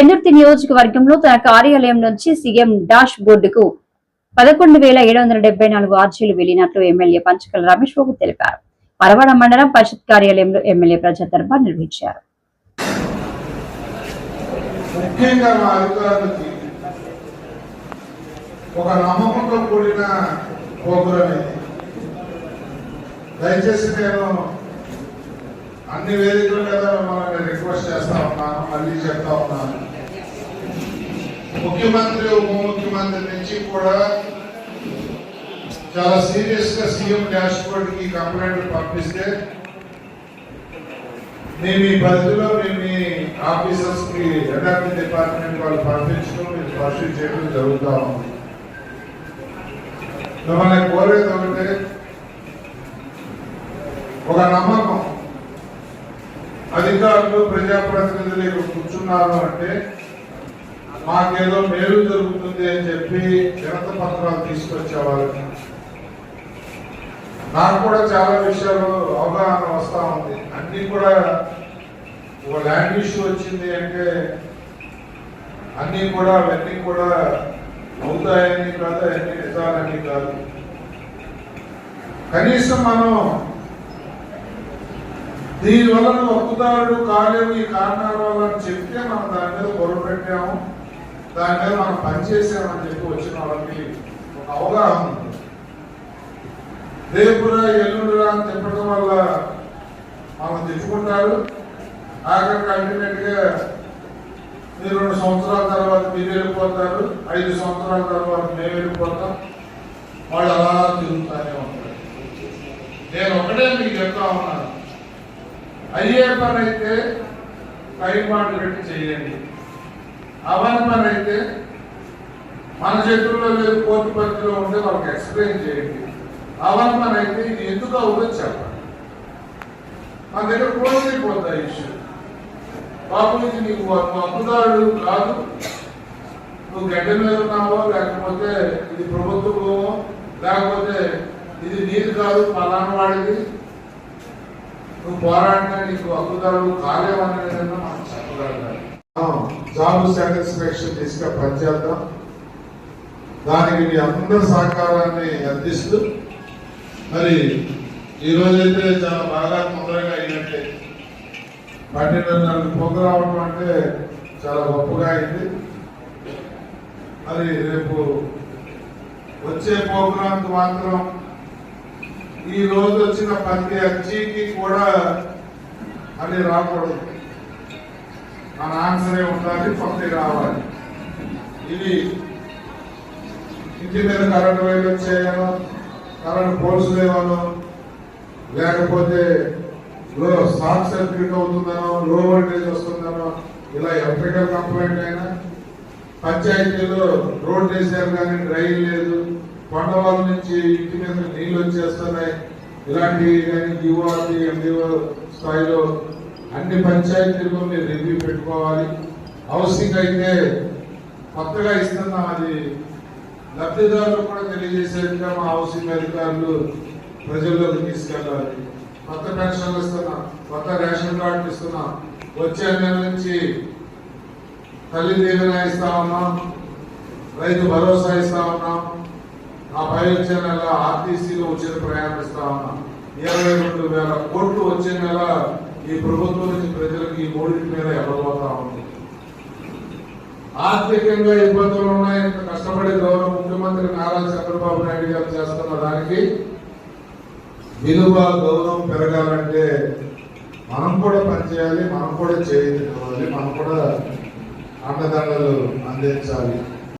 పెందుర్తి నియోజకవర్గంలో తన కార్యాలయం నుంచి సీఎం డాష్ బోర్డుకు పదకొండు వేల ఏడు వందల డెబ్బై నాలుగు ఆర్జీలు వెళ్ళినట్లు ఎమ్మెల్యే పంచకల రమేష్ బాబు తెలిపారు. పరవాడ మండలం పరిషత్ కార్యాలయంలో ఎమ్మెల్యే ప్రజా దర్బార్ నిర్వహించారు. ముఖ్యంగా మా అధికారులకి ఒక నమ్మకంతో కూడిన ప్రోగ్రాం దయచేసి నేను అన్ని వేదికల మీద మనల్ని రిక్వెస్ట్ చేస్తా ఉన్నాను మళ్ళీ చెప్తా ఉన్నాను. ముఖ్యమంత్రి ఉప ముఖ్యమంత్రి నుంచి కూడా చాలా సీరియస్గా సీఎం డాష్ బోర్డ్కి కంప్లైంట్ పంపిస్తే మేము ఈ పరిధిలో మేము మీ ఆఫీసర్స్కి ఎన్ఆర్టీ డిపార్ట్మెంట్ వాళ్ళు పంపించడం మీరు పరిశీలి చేయడం జరుగుతూ ఉంది. మిమ్మల్ని కోరేది ఒకటే ఒక నమ్మకం. అధికారులు ప్రజాప్రతినిధులు ఇక్కడ కూర్చున్నారు అంటే మాకేదో మేలు జరుగుతుంది అని చెప్పి జనత పత్రాలు తీసుకొచ్చేవాళ్ళు నాకు కూడా చాలా విషయాలు అవగాహన వస్తూ ఉంది. అన్నీ కూడా ఒక ల్యాండ్ ఇష్యూ వచ్చింది అంటే అన్నీ కూడా అవన్నీ కూడా అవుతాయని కాదు అవన్నీ నిజాలని కాదు. కనీసం మనం దీని వలన ఒప్పుదారుడు కాలేవు ఈ కారణాల వల్ల అని చెప్తే మనం దాని మీద గొడవ పెట్టాము. దాని మీద మనం పనిచేసామని చెప్పి వచ్చిన వాళ్ళకి ఒక అవగాహన ఉంది రేపురా ఎల్లుండిరా అని తిప్పడం వల్ల మనం తెచ్చుకుంటారు. ఆఖరికి అల్టిమేట్ మీరు రెండు సంవత్సరాల తర్వాత మీరు వెళ్ళిపోతారు. ఐదు సంవత్సరాల తర్వాత మేము వెళ్ళిపోతాం. వాళ్ళు అలా తిరుగుతానే ఉంటారు. నేను ఒకటే మీకు చెప్తా ఉన్నాను. అయ్యే పని అయితే టైం బాండ్ పెట్టి చేయండి. అవని పని అయితే మన చేతుల్లో లేదు కోర్టు పరిధిలో ఉంటే వాళ్ళకి ఎక్స్ప్లెయిన్ చేయండి. అవని పని అయితే ఇది ఎందుకు అవుతుందో చెప్పండి. మన దగ్గర క్లోజ్ అయిపోతాయి ఇష్యూ బాబు ఇది నీకు అప్పుదారుడు కాదు. నువ్వు గడ్డ మీద ఉన్నావో? లేకపోతే ఇది ప్రభుత్వమో? లేకపోతే ఇది నీది కాదు పలానా వాడిది. నువ్వు పోరాడినా నీకు అప్పుదారుడు కాలేవనే మనం చెప్పగలగాలి జాబ్ సాటిస్ఫాక్షన్ తీసుకొని పనిచేద్దాం దానికి మీ అందరి సహకారాన్ని అందిస్తూ మరి ఈ రోజైతే చాలా బాగా తొందరగా అయినట్టే. పన్నెండున్నర పొగ రావడం అంటే చాలా గొప్పగా అయింది. మరి రేపు వచ్చే ప్రోగ్రాంకి మాత్రం ఈ రోజు వచ్చిన ప్రతి అర్జీకి కూడా అని రాకూడదు. మన ఆన్సరే ఉండాలి కొత్త రావాలి. ఇది ఇంటి మీద కరెంట్ వైర్ వచ్చేయాలో కరెంట్ పోల్స్ లేవను లేకపోతే లో షార్ట్ సర్క్యూట్ అవుతుందనో లో వోల్టేజ్ వస్తుందనో ఇలా ఎలక్ట్రికల్ కంప్లైంట్ అయినా పంచాయతీలో రోడ్ వేసారు కానీ డ్రైన్ లేదు కొండవాళ్ళ నుంచి ఇంటి మీద నీళ్ళు వచ్చేస్తున్నాయి ఇలాంటివి కానీ యువతి ఎండిఓ స్థాయిలో అన్ని పంచాయతీలు మీరు రివ్యూ పెట్టుకోవాలి. హౌసింగ్ అయితే కొత్తగా ఇస్తున్నాం అది. లబ్ధిదారులు కూడా తెలియజేసేట్టుగా మా హౌసింగ్ అధికారులు ప్రజల్లోకి తీసుకెళ్ళాలి. కొత్త పెన్షన్లు ఇస్తున్నాం కొత్త రేషన్ కార్డులు ఇస్తున్నాం. వచ్చే నెల నుంచి తల్లి దీవెన ఇస్తా ఉన్నాం రైతు భరోసా ఇస్తా ఉన్నాం. ఆ పై వచ్చే నెల ఆర్టీసీలో ఉచిత ప్రయాణం ఇస్తా ఉన్నాం. ఇరవై రెండు వేల కోట్లు వచ్చే నెల ఈ ప్రభుత్వం నుంచి ప్రజలకు ఈ మూడింటి మీద ఎవరిపోతా ఉంది ఆర్థికంగా ఇబ్బందులు ఉన్నాయి కష్టపడి గౌరవ ముఖ్యమంత్రి నారా చంద్రబాబు నాయుడు గారు చేస్తున్న దానికి విలువ గౌరవం పెరగాలంటే మనం కూడా పనిచేయాలి మనం కూడా చేయించుకోవాలి మనం కూడా అండదండలు అందించాలి.